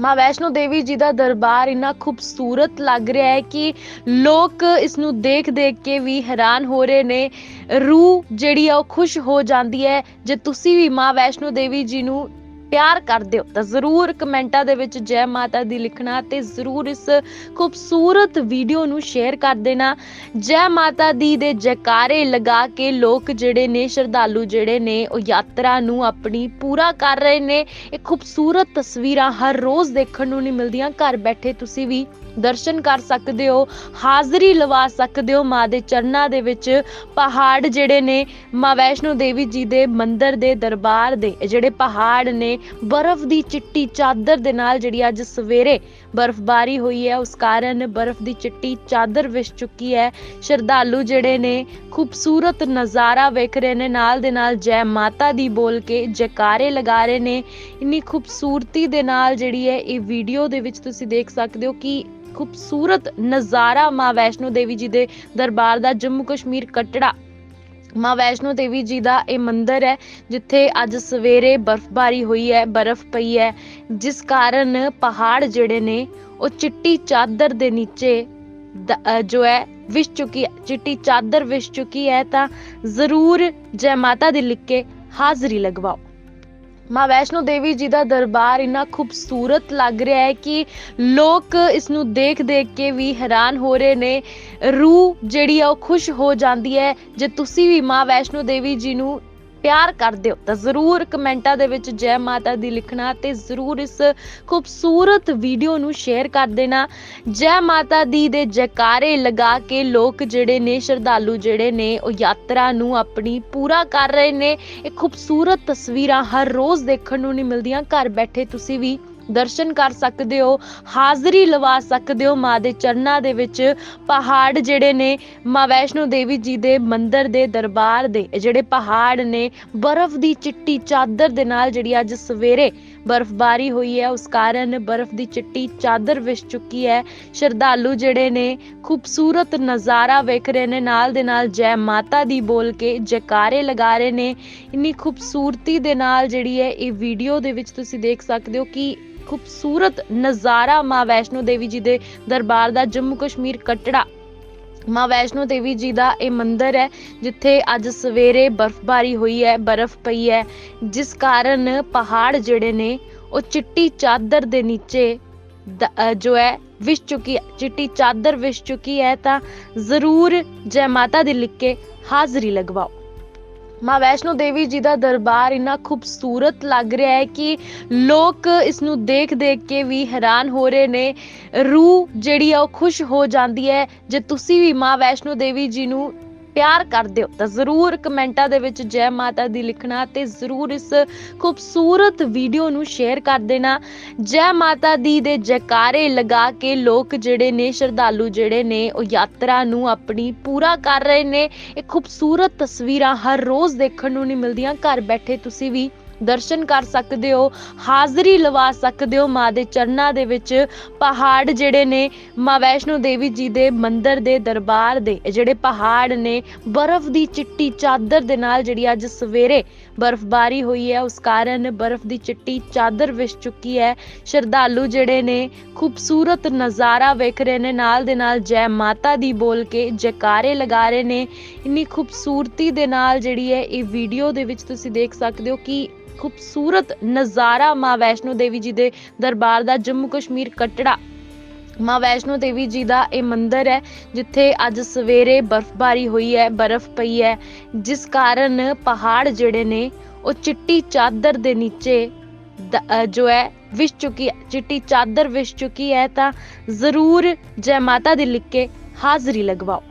ਮਾਂ ਵੈਸ਼ਨੋ ਦੇਵੀ ਜੀ ਦਾ ਦਰਬਾਰ ਇੰਨਾ ਖੂਬਸੂਰਤ ਲੱਗ ਰਿਹਾ ਹੈ ਕਿ ਲੋਕ ਇਸ ਨੂੰ ਦੇਖ ਦੇਖ ਕੇ ਵੀ ਹੈਰਾਨ ਹੋ ਰਹੇ ਨੇ। ਰੂਹ ਜਿਹੜੀ ਆ ਉਹ ਖੁਸ਼ ਹੋ ਜਾਂਦੀ ਹੈ। ਜੇ ਤੁਸੀਂ ਵੀ ਮਾਂ ਵੈਸ਼ਨੋ ਦੇਵੀ ਜੀ ਨੂੰ ਪਿਆਰ ਕਰਦੇ ਹੋ ਤਾਂ ਜ਼ਰੂਰ ਕਮੈਂਟਾਂ ਦੇ ਵਿੱਚ ਜੈ ਮਾਤਾ ਦੀ ਲਿਖਣਾ ਤੇ ਜ਼ਰੂਰ ਇਸ ਖੂਬਸੂਰਤ ਵੀਡੀਓ ਨੂੰ ਸ਼ੇਅਰ ਕਰ ਦੇਣਾ। ਜੈ ਮਾਤਾ ਦੀ ਦੇ ਜੈਕਾਰੇ ਲਗਾ ਕੇ ਲੋਕ ਜਿਹੜੇ ਨੇ, ਸ਼ਰਧਾਲੂ ਜਿਹੜੇ ਨੇ, ਉਹ ਯਾਤਰਾ ਨੂੰ ਆਪਣੀ ਪੂਰਾ ਕਰ ਰਹੇ ਨੇ। ਇਹ ਖੂਬਸੂਰਤ ਤਸਵੀਰਾਂ ਹਰ ਰੋਜ਼ ਦੇਖਣ ਨੂੰ ਨਹੀਂ ਮਿਲਦੀਆਂ। ਘਰ ਬੈਠੇ ਤੁਸੀਂ ਵੀ ਦਰਸ਼ਨ ਕਰ ਸਕਦੇ ਹੋ, ਹਾਜ਼ਰੀ ਲਵਾ ਸਕਦੇ ਹੋ ਮਾਂ ਦੇ ਚਰਨਾਂ ਦੇ ਵਿੱਚ। ਪਹਾੜ ਜਿਹੜੇ ਨੇ, ਮਾਂ ਵੈਸ਼ਨੋ ਦੇਵੀ ਜੀ ਦੇ ਮੰਦਿਰ ਦੇ ਦਰਬਾਰ ਦੇ ਜਿਹੜੇ ਪਹਾੜ ਨੇ, ਬਰਫ਼ ਦੀ ਚਿੱਟੀ ਚਾਦਰ ਦੇ ਨਾਲ ਜਿਹੜੀ ਅੱਜ ਸਵੇਰੇ ਬਰਫ਼ਬਾਰੀ ਹੋਈ ਹੈ, ਉਸ ਕਾਰਨ ਬਰਫ਼ ਦੀ ਚਿੱਟੀ ਚਾਦਰ ਵਿਛ ਚੁੱਕੀ ਹੈ। ਸ਼ਰਧਾਲੂ ਜਿਹੜੇ ਨੇ ਖੂਬਸੂਰਤ ਨਜ਼ਾਰਾ ਵੇਖ ਰਹੇ ਨੇ। ਨਾਲ ਦੇ ਨਾਲ ਜੈ ਮਾਤਾ ਦੀ ਬੋਲ ਕੇ ਜੈਕਾਰੇ ਲਗਾ ਰਹੇ ਨੇ। ਇੰਨੀ ਖੂਬਸੂਰਤੀ ਦੇ ਨਾਲ ਜਿਹੜੀ ਹੈ, ਇਹ ਵੀਡੀਓ ਦੇ ਵਿੱਚ ਤੁਸੀਂ ਦੇਖ ਸਕਦੇ ਹੋ ਕਿ ਖੂਬਸੂਰਤ ਨਜ਼ਾਰਾ ਮਾਂ ਵੈਸ਼ਨੋ ਦੇਵੀ ਜੀ ਦੇ ਦਰਬਾਰ ਦਾ ਜੰਮੂ ਕਸ਼ਮੀਰ ਕਟੜਾ ਮਾਂ ਵੈਸ਼ਨੋ ਦੇਵੀ ਜੀ ਦਾ ਇਹ ਮੰਦਿਰ ਹੈ, ਜਿੱਥੇ ਅੱਜ ਸਵੇਰੇ ਬਰਫ਼ਬਾਰੀ ਹੋਈ ਹੈ, ਬਰਫ਼ ਪਈ ਹੈ, ਜਿਸ ਕਾਰਨ ਪਹਾੜ ਜਿਹੜੇ ਨੇ, ਉਹ ਚਿੱਟੀ ਚਾਦਰ ਦੇ ਨੀਚੇ ਜੋ ਹੈ, ਵਿਛ ਚੁੱਕੀ ਹੈ, ਚਿੱਟੀ ਚਾਦਰ ਵਿਛ ਚੁੱਕੀ ਹੈ, ਤਾਂ ਜ਼ਰੂਰ ਜੈ ਮਾਤਾ ਦੀ ਲਿਖ ਕੇ ਹਾਜ਼ਰੀ ਲਗਵਾਓ। ਮਾਂ ਵੈਸ਼ਨੋ ਦੇਵੀ ਜੀ ਦਾ ਦਰਬਾਰ ਇੰਨਾ ਖੂਬਸੂਰਤ ਲੱਗ ਰਿਹਾ ਹੈ ਕਿ ਲੋਕ ਇਸ ਨੂੰ ਦੇਖ ਦੇਖ ਕੇ ਵੀ ਹੈਰਾਨ ਹੋ ਰਹੇ ਨੇ। ਰੂਹ ਜਿਹੜੀ ਆ ਉਹ ਖੁਸ਼ ਹੋ ਜਾਂਦੀ ਹੈ। ਜੇ ਤੁਸੀਂ ਵੀ ਮਾਂ ਵੈਸ਼ਨੋ ਦੇਵੀ ਜੀ ਨੂੰ ਪਿਆਰ ਕਰਦੇ ਹੋ, ਤਾਂ ਜ਼ਰੂਰ ਕਮੈਂਟਾਂ ਦੇ ਵਿੱਚ ਜੈ ਮਾਤਾ ਦੀ ਲਿਖਣਾ ਤੇ ਜ਼ਰੂਰ ਇਸ ਖੂਬਸੂਰਤ ਵੀਡੀਓ ਨੂੰ ਸ਼ੇਅਰ ਕਰ ਦੇਣਾ। ਜੈ ਮਾਤਾ ਦੀ ਦੇ ਜੈਕਾਰੇ ਲਗਾ ਕੇ ਲੋਕ ਜਿਹੜੇ ਨੇ, ਸ਼ਰਧਾਲੂ ਜਿਹੜੇ ਨੇ, ਉਹ ਯਾਤਰਾ ਨੂੰ ਆਪਣੀ ਪੂਰਾ ਕਰ ਰਹੇ ਨੇ। ਇਹ ਖੂਬਸੂਰਤ ਤਸਵੀਰਾਂ ਹਰ ਰੋਜ਼ ਦੇਖਣ ਨੂੰ ਨਹੀਂ ਮਿਲਦੀਆਂ। ਘਰ ਬੈਠੇ ਤੁਸੀਂ ਵੀ ਦਰਸ਼ਨ ਕਰ ਸਕਦੇ ਹੋ, ਹਾਜ਼ਰੀ ਲਵਾ ਸਕਦੇ ਹੋ ਮਾਂ ਦੇ ਚਰਨਾਂ ਦੇ ਵਿੱਚ। ਪਹਾੜ ਜਿਹੜੇ ਨੇ, ਮਾਂ ਵੈਸ਼ਨੋ ਦੇਵੀ ਜੀ ਦੇ ਮੰਦਿਰ ਦੇ ਦਰਬਾਰ ਦੇ ਜਿਹੜੇ ਪਹਾੜ ਨੇ, ਬਰਫ਼ ਦੀ ਚਿੱਟੀ ਚਾਦਰ ਦੇ ਨਾਲ ਜਿਹੜੀ ਅੱਜ ਸਵੇਰੇ ਬਰਫ਼ਬਾਰੀ ਹੋਈ ਹੈ, ਉਸ ਕਾਰਨ ਬਰਫ਼ ਦੀ ਚਿੱਟੀ ਚਾਦਰ ਵਿਛ ਚੁੱਕੀ ਹੈ। ਸ਼ਰਧਾਲੂ ਜਿਹੜੇ ਨੇ, ਖੂਬਸੂਰਤ ਨਜ਼ਾਰਾ ਵੇਖ ਰਹੇ ਨੇ, ਨਾਲ ਦੇ ਨਾਲ ਜੈ ਮਾਤਾ ਦੀ ਬੋਲ ਕੇ ਜੈਕਾਰੇ ਲਗਾ ਰਹੇ ਨੇ। ਇੰਨੀ ਖੂਬਸੂਰਤੀ ਦੇ ਨਾਲ ਜਿਹੜੀ ਹੈ, ਇਹ ਵੀਡੀਓ ਦੇ ਵਿੱਚ ਤੁਸੀਂ ਦੇਖ ਸਕਦੇ ਹੋ ਕਿ ਖੂਬਸੂਰਤ ਨਜ਼ਾਰਾ ਮਾਂ ਵੈਸ਼ਨੋ ਦੇਵੀ ਜੀ ਦੇ ਦਰਬਾਰ ਦਾ ਜੰਮੂ ਕਸ਼ਮੀਰ ਕਟੜਾ। ਮਾਂ ਵੈਸ਼ਨੋ ਦੇਵੀ ਜੀ ਦਾ ਇਹ ਮੰਦਿਰ ਹੈ, ਜਿੱਥੇ ਅੱਜ ਸਵੇਰੇ ਬਰਫ਼ਬਾਰੀ ਹੋਈ ਹੈ, ਬਰਫ਼ ਪਈ ਹੈ। ਜਿਸ ਕਾਰਨ ਪਹਾੜ ਜਿਹੜੇ ਨੇ, ਉਹ ਚਿੱਟੀ ਚਾਦਰ ਦੇ ਨੀਚੇ ਜੋ ਹੈ, ਵਿਛ ਚੁੱਕੀ ਹੈ। ਚਿੱਟੀ ਚਾਦਰ ਵਿਛ ਚੁੱਕੀ ਹੈ ਤਾਂ ਜ਼ਰੂਰ ਜੈ ਮਾਤਾ ਦੀ ਲਿਖ ਕੇ ਹਾਜ਼ਰੀ ਲਗਵਾਓ। ਮਾਂ ਵੈਸ਼ਨੋ ਦੇਵੀ ਜੀ ਦਾ ਦਰਬਾਰ ਇੰਨਾ ਖੂਬਸੂਰਤ ਲੱਗ ਰਿਹਾ ਹੈ ਕਿ ਲੋਕ ਇਸ ਨੂੰ ਦੇਖ ਦੇਖ ਕੇ ਵੀ ਹੈਰਾਨ ਹੋ ਰਹੇ ਨੇ। ਰੂਹ ਜਿਹੜੀ ਆ ਉਹ ਖੁਸ਼ ਹੋ ਜਾਂਦੀ ਹੈ। ਜੇ ਤੁਸੀਂ ਵੀ ਮਾਂ ਵੈਸ਼ਨੋ ਦੇਵੀ ਜੀ ਨੂੰ ਪਿਆਰ ਕਰਦੇ ਹੋ, ਤਾਂ ਜ਼ਰੂਰ ਕਮੈਂਟਾਂ ਦੇ ਵਿੱਚ ਜੈ ਮਾਤਾ ਦੀ ਲਿਖਣਾ ਤੇ ਜ਼ਰੂਰ ਇਸ ਖੂਬਸੂਰਤ ਵੀਡੀਓ ਨੂੰ ਸ਼ੇਅਰ ਕਰ ਦੇਣਾ। ਜੈ ਮਾਤਾ ਦੀ ਦੇ ਜੈਕਾਰੇ ਲਗਾ ਕੇ ਲੋਕ ਜਿਹੜੇ ਨੇ, ਸ਼ਰਧਾਲੂ ਜਿਹੜੇ ਨੇ, ਉਹ ਯਾਤਰਾ ਨੂੰ ਆਪਣੀ ਪੂਰਾ ਕਰ ਰਹੇ ਨੇ। ਇਹ ਖੂਬਸੂਰਤ ਤਸਵੀਰਾਂ ਹਰ ਰੋਜ਼ ਦੇਖਣ ਨੂੰ ਨਹੀਂ ਮਿਲਦੀਆਂ, ਘਰ ਬੈਠੇ ਤੁਸੀਂ ਵੀ ਦਰਸ਼ਨ ਕਰ ਸਕਦੇ ਹੋ, ਹਾਜ਼ਰੀ ਲਵਾ ਸਕਦੇ ਹੋ ਮਾਂ ਦੇ ਚਰਨਾਂ ਦੇ ਵਿੱਚ। ਪਹਾੜ ਜਿਹੜੇ ਨੇ, ਮਾਂ ਵੈਸ਼ਨੋ ਦੇਵੀ ਜੀ ਦੇ ਮੰਦਿਰ ਦੇ ਦਰਬਾਰ ਦੇ ਜਿਹੜੇ ਪਹਾੜ ਨੇ, ਬਰਫ਼ ਦੀ ਚਿੱਟੀ ਚਾਦਰ ਦੇ ਨਾਲ ਜਿਹੜੀ ਅੱਜ ਸਵੇਰੇ ਬਰਫ਼ਬਾਰੀ ਹੋਈ ਹੈ, ਉਸ ਕਾਰਨ ਬਰਫ਼ ਦੀ ਚਿੱਟੀ ਚਾਦਰ ਵਿਛ ਚੁੱਕੀ ਹੈ। ਸ਼ਰਧਾਲੂ ਜਿਹੜੇ ਨੇ, ਖੂਬਸੂਰਤ ਨਜ਼ਾਰਾ ਵੇਖ ਰਹੇ ਨੇ, ਨਾਲ ਦੇ ਨਾਲ ਜੈ ਮਾਤਾ ਦੀ ਬੋਲ ਕੇ ਜੈਕਾਰੇ ਲਗਾ ਰਹੇ ਨੇ। ਇੰਨੀ ਖੂਬਸੂਰਤੀ ਦੇ ਨਾਲ ਜਿਹੜੀ ਹੈ, ਇਹ ਵੀਡੀਓ ਦੇ ਵਿੱਚ ਤੁਸੀਂ ਦੇਖ ਸਕਦੇ ਹੋ ਕਿ ਖੂਬਸੂਰਤ ਨਜ਼ਾਰਾ ਮਾਂ ਵੈਸ਼ਨੋ ਦੇਵੀ ਜੀ ਦੇ ਦਰਬਾਰ ਦਾ, ਜੰਮੂ ਕਸ਼ਮੀਰ ਕਟੜਾ। ਮਾਂ ਵੈਸ਼ਨੋ ਦੇਵੀ ਜੀ ਦਾ ਇਹ ਮੰਦਿਰ ਹੈ, ਜਿੱਥੇ ਅੱਜ ਸਵੇਰੇ ਬਰਫ਼ਬਾਰੀ ਹੋਈ ਹੈ, ਬਰਫ਼ ਪਈ ਹੈ, ਜਿਸ ਕਾਰਨ ਪਹਾੜ ਜਿਹੜੇ ਨੇ, ਉਹ ਚਿੱਟੀ ਚਾਦਰ ਦੇ ਨੀਚੇ ਜੋ ਹੈ, ਵਿਛ ਚੁੱਕੀ ਹੈ। ਚਿੱਟੀ ਚਾਦਰ ਵਿਛ ਚੁੱਕੀ ਹੈ ਤਾਂ ਜ਼ਰੂਰ ਜੈ ਮਾਤਾ ਦੀ ਲਿਖ ਕੇ ਹਾਜ਼ਰੀ ਲਗਵਾਓ।